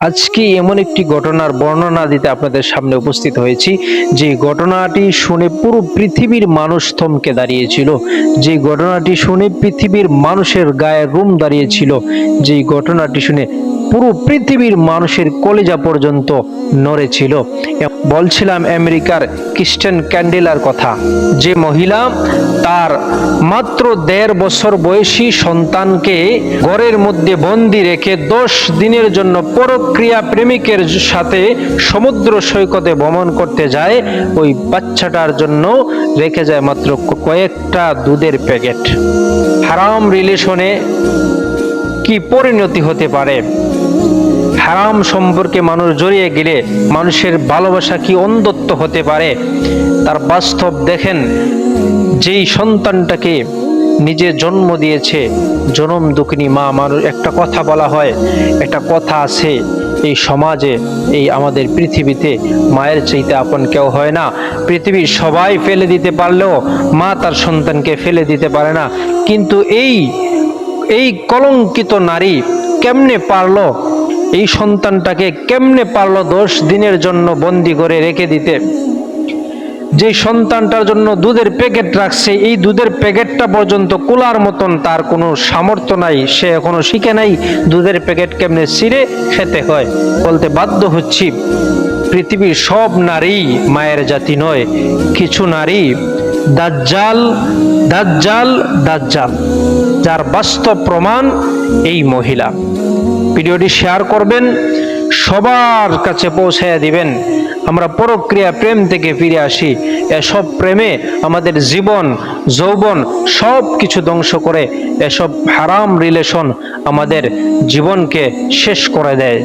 আজকে এমন একটি ঘটনার বর্ণনা দিতে আপনাদের সামনে উপস্থিত হয়েছি। যে ঘটনাটি শুনে পুরো পৃথিবীর মানুষ থমকে দাঁড়িয়েছিল। যে ঘটনাটি শুনে পৃথিবীর মানুষের গায়ে রুম দাঁড়িয়েছিল যে ঘটনাটি শুনে পুরো পৃথিবীর মানুষের কলেজা পর্যন্ত নড়েছিল বলছিলাম আমেরিকার ক্রিস্টেন ক্যান্ডেলার কথা, যে মহিলা তার মাত্র দেড় বছর বয়সী সন্তানকে ঘরের মধ্যে বন্দি রেখে দশ দিনের জন্য পরক্রিয়া প্রেমিকের সাথে সমুদ্র সৈকতে ভ্রমণ করতে যায়, ওই বাচ্চাটার জন্য রেখে যায় মাত্র কয়েকটা দুধের প্যাকেট। হারাম রিলেশনে কি পরিণতি হতে পারে? হারাম সম্পর্কে মানুষ জড়িয়ে গেলে মানুষের ভালোবাসা কি অন্ধত্ব হতে পারে? তার বাস্তব দেখেন, যেই সন্তানটাকে নিজে জন্ম দিয়েছে, জনম দুঃখিনী মা মানুষ একটা কথা বলা হয়, একটা কথা আছে, এই সমাজে, এই আমাদের পৃথিবীতে মায়ের চাইতে আপন কেউ হয় না। পৃথিবীর সবাই ফেলে দিতে পারলেও মা তার সন্তানকে ফেলে দিতে পারে না। কিন্তু এই এই কলঙ্কিত নারী কেমনে পারল এই সন্তানটাকে কেমনে পারল দশ দিনের জন্য বন্দি করে রেখে দিতে? যে সন্তানটার জন্য দুধের প্যাকেট রাখছে, এই দুধের প্যাকেটটা পর্যন্ত কুলার মতন তার কোনো সামর্থ্য নাই। সে এখনও শিখে নাই দুধের প্যাকেট কেমনে ছিঁড়ে খেতে হয়। বলতে বাধ্য হচ্ছি, পৃথিবীর সব নারী মায়ের জাতি নয়, কিছু নারী দাজ্জাল দাজ্জাল দাজ্জাল, যার বাস্তব প্রমাণ এই মহিলা। ভিডিওটি শেয়ার করবেন, সবার কাছে পৌঁছায় দিবেন। আমরা পরক্রিয়া প্রেম থেকে ফিরে আসি। এসব প্রেমে আমাদের জীবন, যৌবন সব কিছু ধ্বংস করে, এসব হারাম রিলেশন আমাদের জীবনকে শেষ করে দেয়।